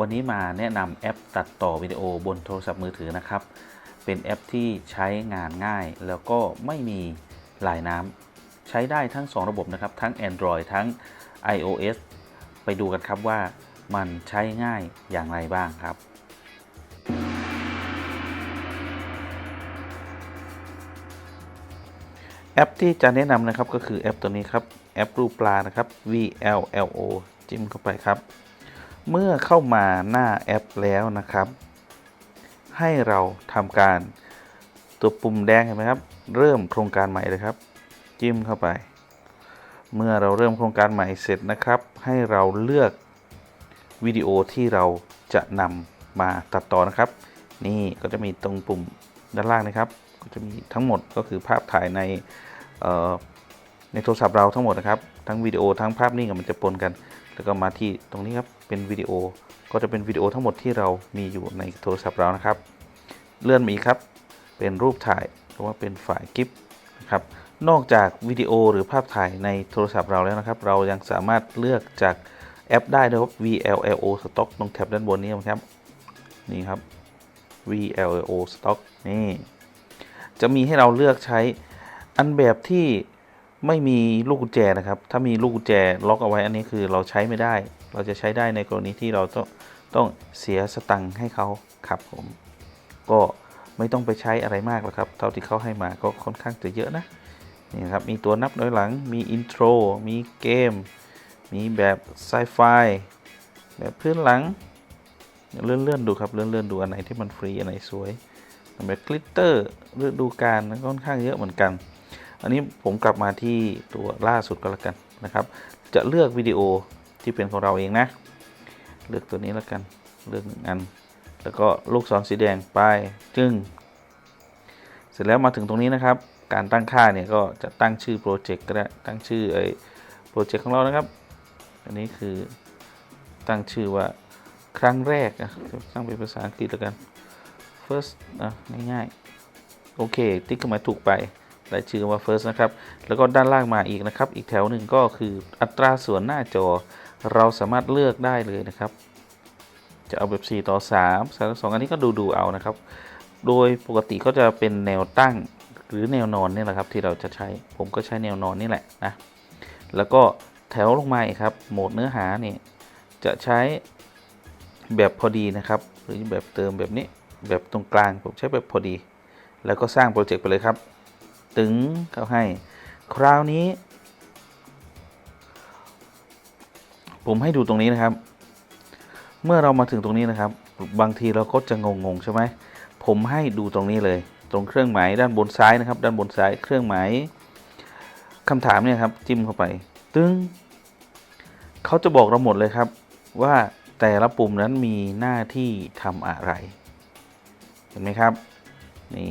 วันนี้มาแนะนำแอปตัดต่อวิดีโอบนโทรศัพท์มือถือนะครับ เป็นแอปที่ใช้งานง่าย แล้วก็ไม่มีลายน้ำใช้ได้ทั้ง 2 ระบบนะครับ ทั้ง Android ทั้ง iOS ไปดูกันครับว่ามันใช้ง่ายอย่างไรบ้างครับแอปที่จะแนะนำนะครับก็คือแอปตัวนี้ครับ แอปรูปปลานะครับ VLLO จิ้มเข้าไปครับ เมื่อเข้ามาหน้าแอปแล้วนะครับ ให้เราทำการตัวปุ่มแดงเห็นไหมครับ เริ่มโครงการใหม่เลยครับ จิ้มเข้าไป เมื่อเราเริ่มโครงการใหม่เสร็จนะครับ ให้เราเลือกวิดีโอที่เราจะนำมาตัดต่อนะครับ นี่ก็จะมีตรงปุ่มด้านล่างนะครับ ก็จะมีทั้งหมดก็คือภาพถ่ายในในโทรศัพท์เราทั้งหมดนะครับ ทั้งวิดีโอทั้งภาพนิ่งมันจะปนกัน แล้วก็มาที่ตรงนี้ครับเป็นวิดีโอก็จะเป็นวิดีโอทั้งหมดที่เรามีอยู่ในโทรศัพท์เรานะครับ เลื่อนมาอีกครับเป็นรูปถ่ายหรือว่าเป็นไฟล์กิฟนะครับนอกจากวิดีโอหรือภาพถ่ายในโทรศัพท์เราแล้วนะครับ เรายังสามารถเลือกจากแอปได้ด้วยครับ VLLO Stock ตรงแท็บด้านบนนี้นะครับนี่ครับ VLLO Stock นี่จะมีให้เราเลือกใช้อันแบบที่ ไม่มีลูกกุญแจนะครับ ถ้ามีลูกกุญแจล็อกเอาไว้อันนี้คือเราใช้ไม่ได้ เราจะใช้ได้ในกรณีที่เราต้องต้องเสียสตังค์ให้เขาครับผม ก็ไม่ต้องไปใช้อะไรมากหรอกครับ เท่าที่เขาให้มาก็ค่อนข้างจะเยอะนะ นี่ครับ มีตัวนับถอยหลัง มีอินโทร มีเกม มีแบบไซไฟ แบบพื้นหลัง เลื่อนเลื่อนๆดูครับ เลื่อนเลื่อนๆดูอันไหนที่มันฟรี อันไหนสวยแบบกลิตเตอร์ฤดูกาลค่อนข้างเยอะเหมือนกัน อันนี้ผมกลับมาที่ตัวล่าสุดก็แล้วกันนะครับ จะเลือกวิดีโอที่เป็นของเราเองนะ เลือกตัวนี้แล้วกัน เลือกหนึ่งอัน แล้วก็ลูกศรสีแดงไปจึง เสร็จแล้วมาถึงตรงนี้นะครับ การตั้งค่าเนี่ยก็จะตั้งชื่อโปรเจกต์ก็ได้ ตั้งชื่อไอ้โปรเจกต์ของเรานะครับ อันนี้คือตั้งชื่อว่าครั้งแรกนะตั้งเป็นภาษาอังกฤษแล้วกัน first นะง่ายๆ โอเค ติ๊กขึ้นมาถูกไป ได้ชื่อว่า first นะครับ แล้วก็ด้านล่างมาอีกนะครับ อีกแถวหนึ่งก็คืออัตราส่วนหน้าจอ เราสามารถเลือกได้เลยนะครับ จะเอาแบบ 4 ต่อ 3 3ต่อ2อันนี้ก็ดูดูเอานะครับ โดยปกติก็จะเป็นแนวตั้งหรือแนวนอนนี่แหละครับ ที่เราจะใช้ ผมก็ใช้แนวนอนนี่แหละนะ แล้วก็แถวลงมาอีกครับ โหมดเนื้อหานี่จะใช้แบบพอดีนะครับ หรือแบบเติมแบบนี้แบบตรงกลางผมใช้แบบพอดี แล้วก็สร้างโปรเจกต์ไปเลยครับ ตึงเข้าให้ คราวนี้ ผมให้ดูตรงนี้นะครับ เมื่อเรามาถึงตรงนี้นะครับ บางทีเราก็จะงงๆใช่ไหมผมให้ดูตรงนี้เลย ตรงเครื่องหมายด้านบนซ้ายนะครับ ด้านบนซ้ายเครื่องหมายคำถามเนี่ยครับจิ้มเข้าไป ตึงเขาจะบอกเราหมดเลยครับ ว่าแต่ละปุ่มนั้นมีหน้าที่ทำอะไร เห็นไหมครับ นี่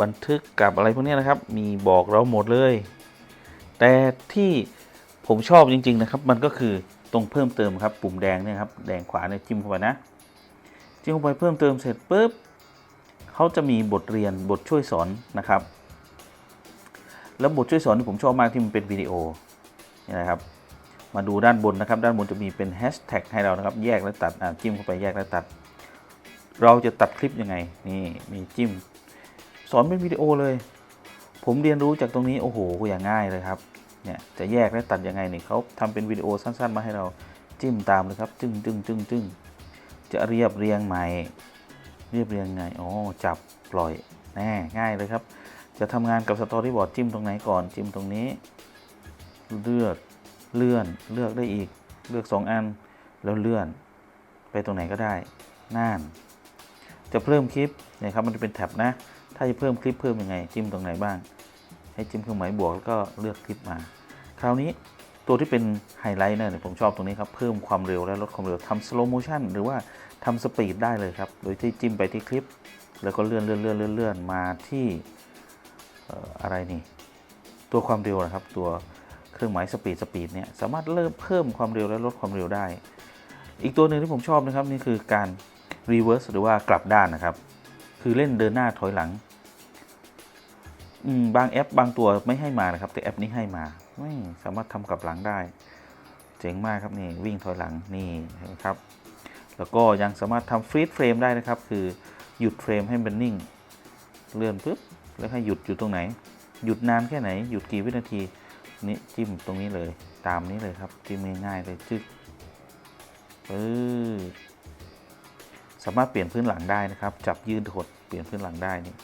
บันทึกกับอะไรพวกนี้นะครับ มีบอกเราหมดเลย แต่ที่ผมชอบจริง ๆ นะครับ มันก็คือตรงเพิ่มเติมครับ ปุ่มแดงเนี่ยครับ แดงขวาเนี่ยจิ้มเข้าไปนะ จิ้มเข้าไปเพิ่มเติมเสร็จปุ๊บเขาจะมีบทเรียนบทช่วยสอนนะครับ แล้วบทช่วยสอนที่ผมชอบมากที่มันเป็นวิดีโอนี่นะครับ มาดูด้านบนนะครับ ด้านบนจะมีเป็นแฮชแท็กให้เรานะครับ แยกและตัดอะจิ้มเข้าไปแยกและตัด เราจะตัดคลิปยังไง นี่มีจิ้ม สอนเป็นวิดีโอเลย ผมเรียนรู้จากตรงนี้โอ้โหอย่างง่ายเลยครับเนี่ยจะแยกและตัดยังไงเนี่ยเขาทำเป็นวิดีโอสั้น ๆ มาให้เราจิ้มตามเลยครับ จึ้งจึ้งจึ้งจึ้งจะเรียบเรียงใหม่ เรียบเรียงไงอ๋อจับปล่อยแน่ง่ายเลยครับ จะทำงานกับสตอรี่บอร์ดจิ้มตรงไหนก่อนจิ้มตรงนี้ เลือกเลื่อนเลือกได้อีก เลือก 2 อันแล้วเลื่อน ไปตรงไหนก็ได้น่าน จะเพิ่มคลิปเนี่ยครับมันจะเป็นแท็บนะ ถ้าจะเพิ่มคลิปเพิ่มยังไง จิ้มตรงไหนบ้าง ให้จิ้มเครื่องหมายบวกแล้วก็เลือกคลิปมา คราวนี้ตัวที่เป็นไฮไลท์เนี่ยผมชอบตรงนี้ครับ เพิ่มความเร็วและลดความเร็วทำสโลโมชันหรือว่าทำสปีดได้เลยครับ โดยที่จิ้มไปที่คลิป แล้วก็เลื่อนเลื่อนเลื่อนเลื่อนเลื่อนมาที่อะไรนี่ ตัวความเร็วนะครับ ตัวเครื่องหมายสปีดสปีดเนี่ยสามารถเริ่มเพิ่มความเร็วและลดความเร็วได้ อีกตัวหนึ่งที่ผมชอบนะครับนี่คือการ reverse หรือว่ากลับด้านนะครับ คือเล่นเดินหน้าถอยหลัง อืมบางแอปบางตัวไม่ให้มานะครับ แต่แอปนี้ให้มา ไม่สามารถทำกับหลังได้ เจ๋งมากครับนี่วิ่งถอยหลังนี่นไหมครับ แล้วก็ยังสามารถทำฟรี e เฟรมได้นะครับ คือหยุดเฟรมให้มันนิ่ง เลื่อนปุ๊บแล้วให้หยุดอยู่ตรงไหน หยุดนานแค่ไหน หยุดกี่วินาทีนี่จิ้มตรงนี้เลย ตามนี้เลยครับจิ้มง่ายๆเลยจึ๊กปื๊ดสามารถเปลี่ยนพื้นหลังได้นะครับ จับยืนถดเปลี่ยนพื้นหลังได้นี่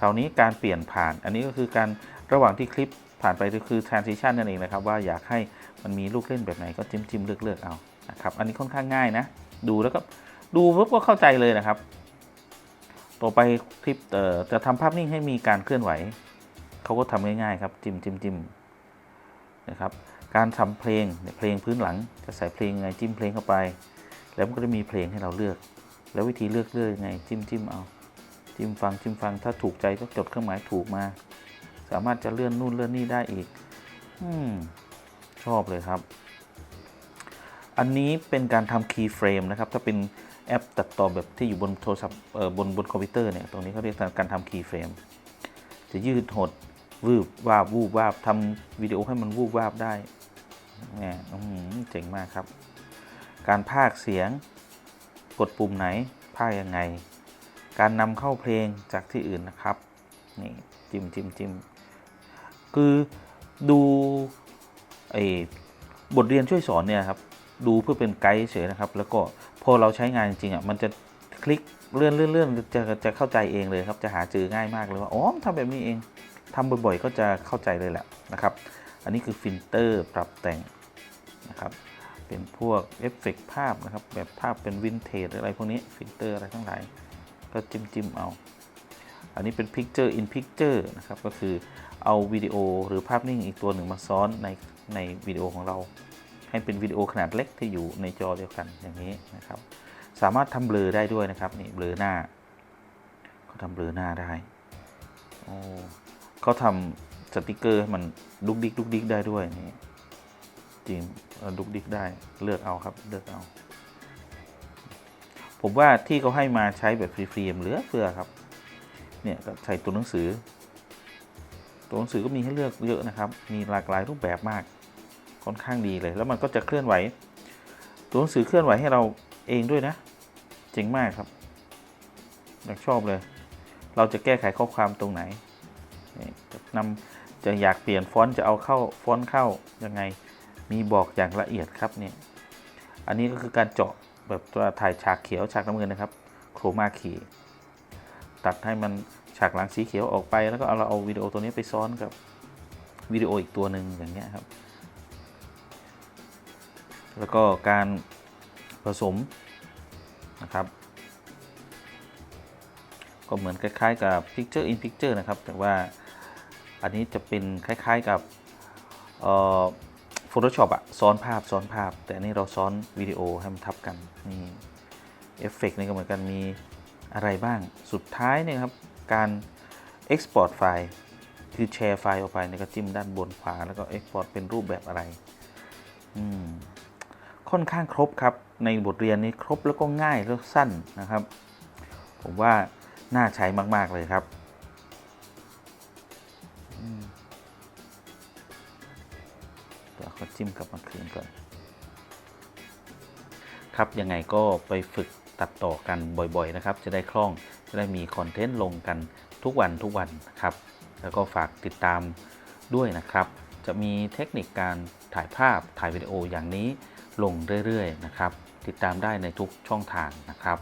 คราวนี้การเปลี่ยนผ่าน อันนี้ก็คือการระหว่างที่คลิปผ่านไปก็คือ transition นั่นเองนะครับ ว่าอยากให้มันมีลูกเล่นแบบไหนก็จิ้มจิ้มเลือกเลือกเอานะครับอันนี้ค่อนข้างง่ายนะ ดูแล้วก็ดูปุ๊บก็เข้าใจเลยนะครับ ต่อไปคลิปเอ่อจะทำภาพนิ่งให้มีการเคลื่อนไหวเขาก็ทำง่ายๆครับจิ้มจิ้มจิ้มนะครับการทำเพลงเพลงพื้นหลังจะใส่เพลงยังไงจิ้มเพลงเข้าไป แล้วมันก็จะมีเพลงให้เราเลือก แล้ววิธีเลือกเลือกยังไงจิ้มจิ้มเอา จิ้มฟังจิ้มฟังถ้าถูกใจก็จดเครื่องหมายถูกมา สามารถจะเลื่อนนู่นเลื่อนนี่ได้อีกอืมชอบเลยครับ อันนี้เป็นการทำคีย์เฟรมนะครับ ถ้าเป็นแอปตัดต่อแบบที่อยู่บนโทรศัพท์เอ่อบนบนคอมพิวเตอร์เนี่ย ตรงนี้เขาเรียกการทำคีย์เฟรมจะยืดหดวืบวาบวูบวาบทำวิดีโอให้มันวูบวาบได้แหมอื้ออเจ๋งมากครับ การพากเสียงกดปุ่มไหนพากยังไง การนำเข้าเพลงจากที่อื่นนะครับนี่จิ้มจิ้มจิ้มคือดูไอ้บทเรียนช่วยสอนเนี่ยครับดูเพื่อเป็นไกด์เฉยนะครับ แล้วก็พอเราใช้งานจริงอะมันจะคลิกเลื่อนเลื่อนเลื่อนจะจะเข้าใจเองเลยครับ จะหาเจอง่ายมากเลยว่าอ๋อทำแบบนี้เองทำบ่อยๆ ก็จะเข้าใจเลยแหละนะครับ อันนี้คือฟิลเตอร์ปรับแต่งนะครับเป็นพวกเอฟเฟกต์ภาพนะครับแบบภาพเป็นวินเทจอะไรพวกนี้ฟิลเตอร์อะไรทั้งหลาย ก็จิ้มจิ้มเอา อันนี้เป็น Picture in Picture นะครับ ก็คือเอาวิดีโอหรือภาพนิ่งอีกตัวหนึ่งมาซ้อนในในวิดีโอของเรา ให้เป็นวิดีโอขนาดเล็กที่อยู่ในจอเดียวกันอย่างนี้นะครับ สามารถทำเบลอได้ด้วยนะครับนี่เบลอหน้าเขาทำเบลอหน้าได้โอ้เขาทำสติกเกอร์ให้มันดุกดิกดุกดิกได้ด้วยนี่จริงดุกดิกได้เลือกเอาครับเลือกเอา ผมว่าที่เขาให้มาใช้แบบฟรีๆเหลือเฟือครับ เนี่ยก็ใส่ตัวหนังสือ ตัวหนังสือก็มีให้เลือกเยอะนะครับ มีหลากหลายรูปแบบมาก ค่อนข้างดีเลย แล้วมันก็จะเคลื่อนไหว ตัวหนังสือเคลื่อนไหวให้เราเองด้วยนะ เจ๋งมากครับอยากชอบเลย เราจะแก้ไขข้อความตรงไหนนี่จะนำจะอยากเปลี่ยนฟอนต์จะเอาเข้าฟอนต์เข้ายังไง มีบอกอย่างละเอียดครับเนี่ย อันนี้ก็คือการเจาะ แบบถ่ายฉากเขียวฉากน้ำเงินนะครับ โครมาคีตัดให้มันฉากหลังสีเขียวออกไป แล้วก็เอาเราเอาวิดีโอตัวนี้ไปซ้อนกับวิดีโออีกตัวหนึ่งอย่างเงี้ยครับ แล้วก็การผสมนะครับ ก็เหมือนคล้ายๆกับ Picture in Picture นะครับ แต่ว่าอันนี้จะเป็นคล้ายๆกับเอ่อ Photoshop อะซ้อนภาพซ้อนภาพ แต่อันนี้เราซ้อนวิดีโอให้มันทับกันนี่เอฟเฟกต์นี่ก็เหมือนกันมีอะไรบ้างสุดท้ายเนี่ยครับ การ Export ไฟล์คือแชร์ไฟล์ออกไปเนี่ยก็จิ้มด้านบนขวา แล้วก็ Export เป็นรูปแบบอะไรอืมค่อนข้างครบครับ ในบทเรียนนี้ครบแล้วก็ง่ายแล้วสั้นนะครับ ผมว่าน่าใช้มาก ๆ เลยครับ มาจิ้มกลับมาคืนก่อน ครับยังไงก็ไปฝึกตัดต่อกันบ่อยๆนะครับ จะได้คล่องจะได้มีคอนเทนต์ลงกันทุกวันทุกวันครับ แล้วก็ฝากติดตามด้วยนะครับ จะมีเทคนิคการถ่ายภาพถ่ายวิดีโออย่างนี้ลงเรื่อยๆนะครับ ติดตามได้ในทุกช่องทางนะครับ